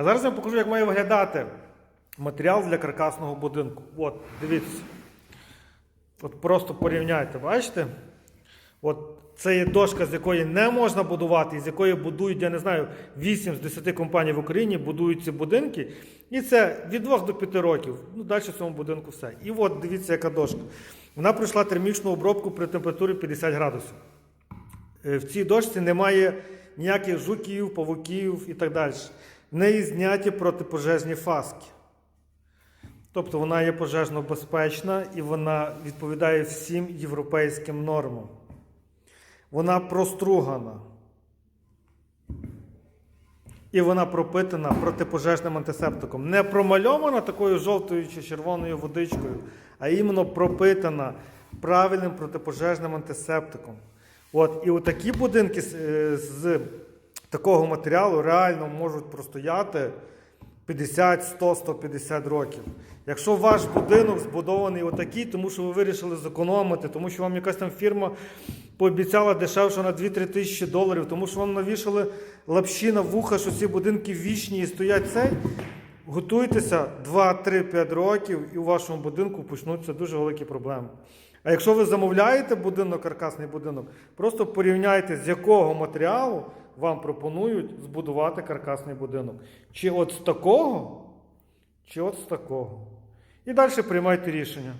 А зараз я вам покажу, як має виглядати матеріал для каркасного будинку. От, дивіться. От просто порівняйте, бачите? От це є дошка, з якої не можна будувати, і з якої будують, я не знаю, 8 з 10 компаній в Україні будують ці будинки. І це від 2 до 5 років. Ну, далі в цьому будинку все. І от дивіться, яка дошка. Вона пройшла термічну обробку при температурі 50 градусів. Е, В цій дошці немає ніяких жуків, павуків і так далі. Неї зняті протипожежні фаски. Тобто вона є пожежно безпечна і вона відповідає всім європейським нормам. Вона простругана. І вона пропитана протипожежним антисептиком. Не промальована такою жовтою чи червоною водичкою, а іменно пропитана правильним протипожежним антисептиком. От, і отакі будинки з, е, з такого матеріалу реально можуть простояти 50, 100, 150 років. Якщо ваш будинок збудований отакий, тому що ви вирішили зекономити, тому що вам якась там фірма пообіцяла дешевше на 2-3 тисячі доларів, тому що вам навішали лапші на вуха, що ці будинки вічні і стоять цей, готуйтеся 2-3-5 років, і у вашому будинку почнуться дуже великі проблеми. А якщо ви замовляєте будинок, каркасний будинок, просто порівняйте, з якого матеріалу вам пропонують збудувати каркасний будинок. Чи от з такого, чи от з такого. І далі приймайте рішення.